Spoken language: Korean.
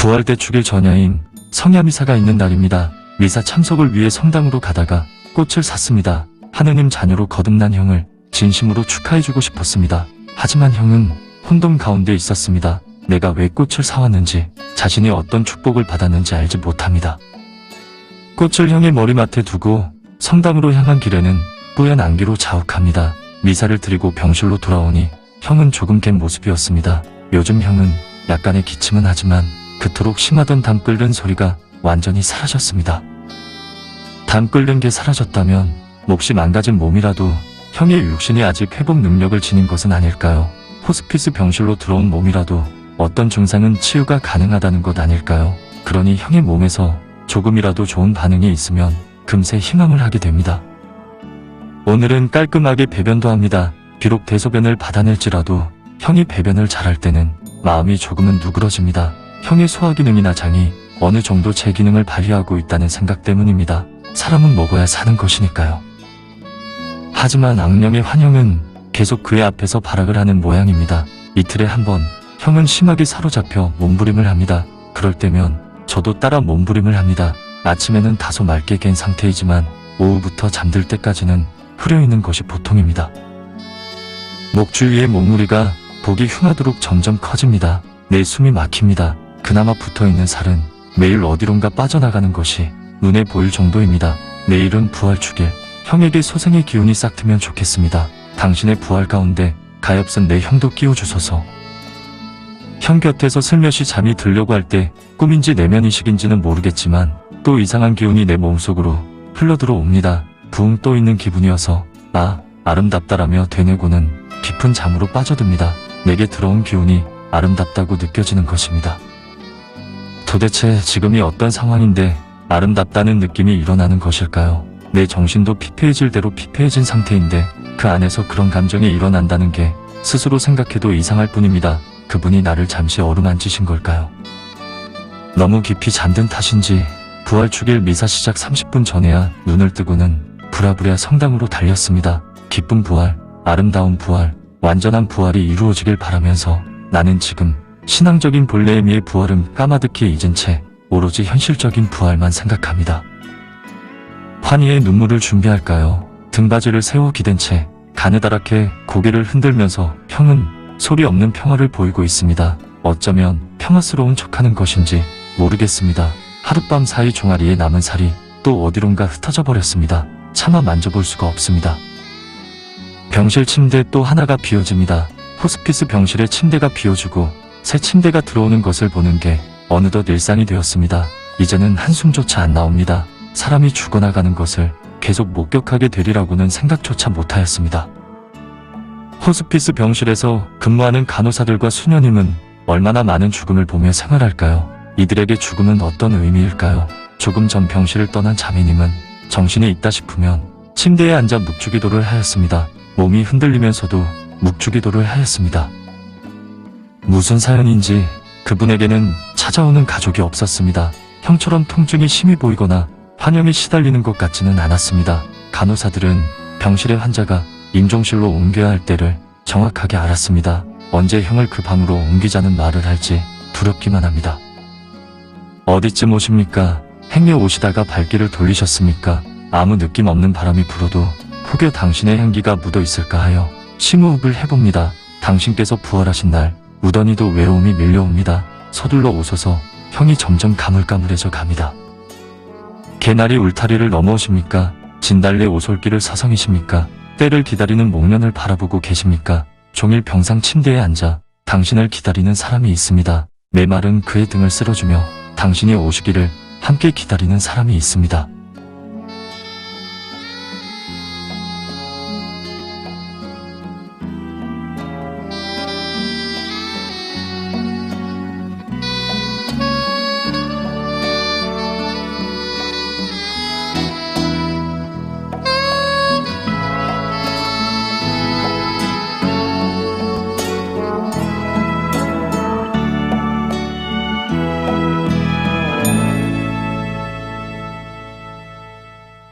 부활대 축일 전야인 성야미사가 있는 날입니다. 미사 참석을 위해 성당으로 가다가 꽃을 샀습니다. 하느님 자녀로 거듭난 형을 진심으로 축하해주고 싶었습니다. 하지만 형은 혼돈 가운데 있었습니다. 내가 왜 꽃을 사왔는지 자신이 어떤 축복을 받았는지 알지 못합니다. 꽃을 형의 머리맡에 두고 성당으로 향한 길에는 뿌연 안개로 자욱합니다. 미사를 드리고 병실로 돌아오니 형은 조금 깬 모습이었습니다. 요즘 형은 약간의 기침은 하지만 그토록 심하던 담 끓는 소리가 완전히 사라졌습니다. 담 끓는 게 사라졌다면 몹시 망가진 몸이라도 형의 육신이 아직 회복 능력을 지닌 것은 아닐까요? 호스피스 병실로 들어온 몸이라도 어떤 증상은 치유가 가능하다는 것 아닐까요? 그러니 형의 몸에서 조금이라도 좋은 반응이 있으면 금세 희망을 하게 됩니다. 오늘은 깔끔하게 배변도 합니다. 비록 대소변을 받아낼지라도 형이 배변을 잘할 때는 마음이 조금은 누그러집니다. 형의 소화 기능이나 장이 어느 정도 제 기능을 발휘하고 있다는 생각 때문입니다. 사람은 먹어야 사는 것이니까요. 하지만 악령의 환영은 계속 그의 앞에서 발악을 하는 모양입니다. 이틀에 한 번 형은 심하게 사로잡혀 몸부림을 합니다. 그럴 때면 저도 따라 몸부림을 합니다. 아침에는 다소 맑게 깬 상태이지만 오후부터 잠들 때까지는 흐려 있는 것이 보통입니다. 목 주위의 목무리가 보기 흉하도록 점점 커집니다. 내 숨이 막힙니다. 그나마 붙어 있는 살은 매일 어디론가 빠져나가는 것이 눈에 보일 정도입니다. 내일은 부활 축일. 형에게 소생의 기운이 싹 트면 좋겠습니다. 당신의 부활 가운데 가엾은 내 형도 끼워주소서. 형 곁에서 슬며시 잠이 들려고 할 때 꿈인지 내면이식인지는 모르겠지만 또 이상한 기운이 내 몸속으로 흘러들어옵니다. 붕 떠 있는 기분이어서 아 아름답다라며 되뇌고는 깊은 잠으로 빠져듭니다. 내게 들어온 기운이 아름답다고 느껴지는 것입니다. 도대체 지금이 어떤 상황인데 아름답다는 느낌이 일어나는 것일까요? 내 정신도 피폐해질 대로 피폐해진 상태인데 그 안에서 그런 감정이 일어난다는 게 스스로 생각해도 이상할 뿐입니다. 그분이 나를 잠시 어루만지신 걸까요? 너무 깊이 잠든 탓인지 부활축일 미사 시작 30분 전에야 눈을 뜨고는 부랴부랴 성당으로 달렸습니다. 기쁜 부활, 아름다운 부활, 완전한 부활이 이루어지길 바라면서 나는 지금 신앙적인 본래의 미의 부활은 까마득히 잊은 채 오로지 현실적인 부활만 생각합니다. 환희의 눈물을 준비할까요? 등받이를 세워 기댄 채 가느다랗게 고개를 흔들면서 형은 소리 없는 평화를 보이고 있습니다. 어쩌면 평화스러운 척하는 것인지 모르겠습니다. 하룻밤 사이 종아리에 남은 살이 또 어디론가 흩어져 버렸습니다. 차마 만져볼 수가 없습니다. 병실 침대 또 하나가 비어집니다. 호스피스 병실에 침대가 비어주고 새 침대가 들어오는 것을 보는 게 어느덧 일상이 되었습니다. 이제는 한숨조차 안 나옵니다. 사람이 죽어나가는 것을 계속 목격하게 되리라고는 생각조차 못하였습니다. 호스피스 병실에서 근무하는 간호사들과 수녀님은 얼마나 많은 죽음을 보며 생활할까요? 이들에게 죽음은 어떤 의미일까요? 조금 전 병실을 떠난 자매님은 정신이 있다 싶으면 침대에 앉아 묵주기도를 하였습니다. 몸이 흔들리면서도 묵주기도를 하였습니다. 무슨 사연인지 그분에게는 찾아오는 가족이 없었습니다. 형처럼 통증이 심히 보이거나 환영에 시달리는 것 같지는 않았습니다. 간호사들은 병실의 환자가 임종실로 옮겨야 할 때를 정확하게 알았습니다. 언제 형을 그 방으로 옮기자는 말을 할지 두렵기만 합니다. 어디쯤 오십니까? 행여 오시다가 발길을 돌리셨습니까? 아무 느낌 없는 바람이 불어도 혹여 당신의 향기가 묻어 있을까 하여 심호흡을 해봅니다. 당신께서 부활하신 날 우더니도 외로움이 밀려옵니다. 서둘러 오소서 형이 점점 가물가물해져 갑니다. 개나리 울타리를 넘어오십니까? 진달래 오솔길을 서성이십니까? 때를 기다리는 목련을 바라보고 계십니까? 종일 병상 침대에 앉아 당신을 기다리는 사람이 있습니다. 메말은 그의 등을 쓸어주며 당신이 오시기를 함께 기다리는 사람이 있습니다.